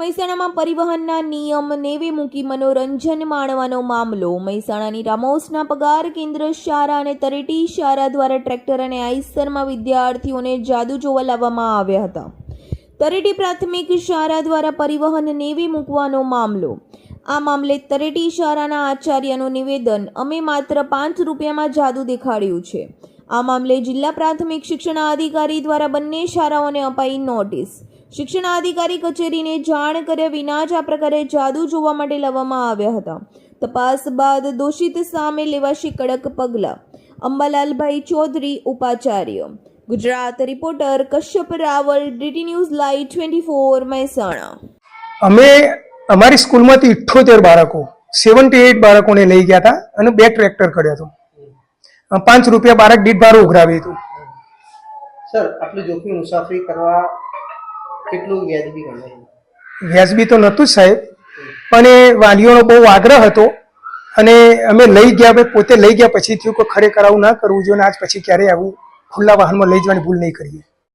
મહેસાણામાં પરિવહનના નિયમ નેવે મૂકી મનોરંજન માણવાનો મામલો. મહેસાણાની રામોસના પગાર કેન્દ્ર શાળા અને તરેટી શાળા દ્વારા ટ્રેક્ટર અને આઈસરમાં વિદ્યાર્થીઓને જાદુ જોવા લાવવામાં આવ્યા હતા. તરેટી પ્રાથમિક શાળા દ્વારા પરિવહન નેવે મૂકવાનો મામલો. આ મામલે તરેટી શાળાના આચાર્યનું નિવેદન, અમે માત્ર પાંચ રૂપિયામાં જાદુ દેખાડ્યું છે. આ મામલે જિલ્લા પ્રાથમિક શિક્ષણાધિકારી દ્વારા બંને શાળાઓને અપાઈ નોટિસ. શિક્ષણાધિકારી કચેરીને જાણ કર્યા વિના જ આ પ્રકારે જાદુ જોવા માટે લાવવામાં આવ્યા હતા. તપાસ બાદ દોષિત સામે લેવાશે કડક પગલાં. Ambalalbhai Chaudhary, ઉપાચાર્ય. Gujarat reporter Kashyap Raval DT news live twenty four Mehsana. અમે અમારી સ્કૂલમાંથી ઇઠ્ઠોતેર બાળકો, સેવન્ટી એઇટ બાળકોને લઈ ગયા હતા અને બે ટ્રેક્ટર કર્યો હતો. પાંચ રૂપિયા બાળક દીઠ ભાડું ઉઘરાવ્યું હતું. સર આટલું જોખમી મુસાફરી કરવા કેટલું વ્યાજબી ગણાય? વ્યાજબી તો નહોતું સાહેબ પણ એ વાલીઓનો બહુ આગ્રહ હતો અને અમે લઈ ગયા અમે પોતે લઈ ગયા પછી થયું કે ખરેખર આવું ના કરવું જોઈએ અને આજ પછી ક્યારેય આવું ખુલ્લા વાહનમાં લઈ જવાની ભૂલ નહીં કરીએ.